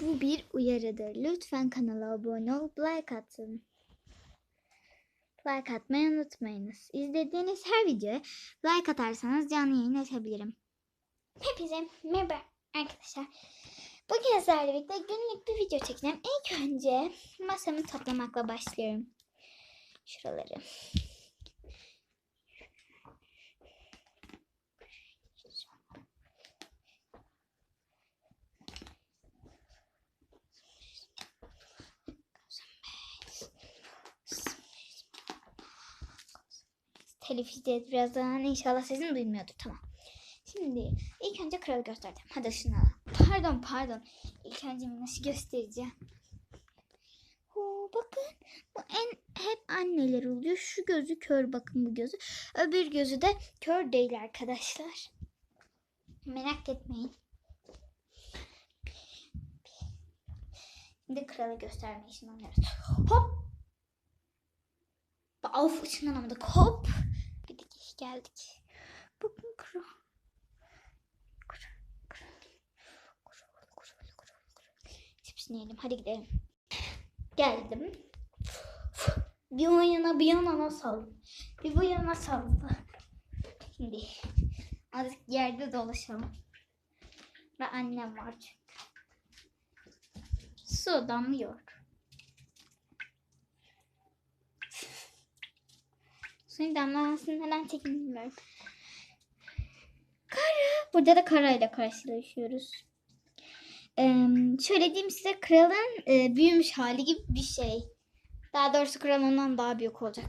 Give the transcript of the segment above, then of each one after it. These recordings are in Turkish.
Bu bir uyarıdır. Lütfen kanala abone olup like atın. Like atmayı unutmayınız. İzlediğiniz her videoya like atarsanız canlı yayın açabilirim. Hepinize merhaba arkadaşlar. Bugün sizlerle birlikte günlük bir video çekeceğim. İlk önce masamı toplamakla başlıyorum. Şuraları. Telif izleyeceğiz birazdan. İnşallah sesim duymuyordur. Tamam. Şimdi ilk önce kralı göstereceğim. Hadi şunu al. Pardon pardon. İlk önce nasıl göstereceğim. Oo, bakın bu en hep anneler oluyor. Şu gözü kör bakın bu gözü. Öbür gözü de kör değil arkadaşlar. Merak etmeyin. Şimdi kralı göstermeyi ışınlanıyoruz. Hop. Of ışınlanamadık. Hop. Bir dikiş geldik. Bakın kral. Hepsini yiyelim. Hadi gidelim. Geldim. Bir o yana bir yana sal. Bir bu yana sal. Şimdi azıcık yerde dolaşalım. Ve annem var çünkü. Su damlıyor. Suyun damlamasını neden çekildi bilmiyorum. Kara. Burada da karayla karşılaşıyoruz. Ee, şöyle diyeyim size kralın e, büyümüş hali gibi bir şey. Daha doğrusu kral ondan daha büyük olacak.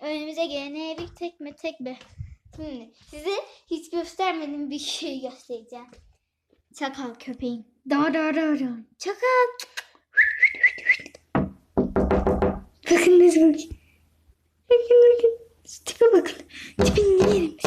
Önümüze gelene bir tekme tekme. Şimdi size hiç göstermediğim bir şey göstereceğim. Çakal köpeğim. Da da da da. Çakal. Bakın nasıl bakın. Bakın bakın. Şu tipe bakın. Tipini yerim.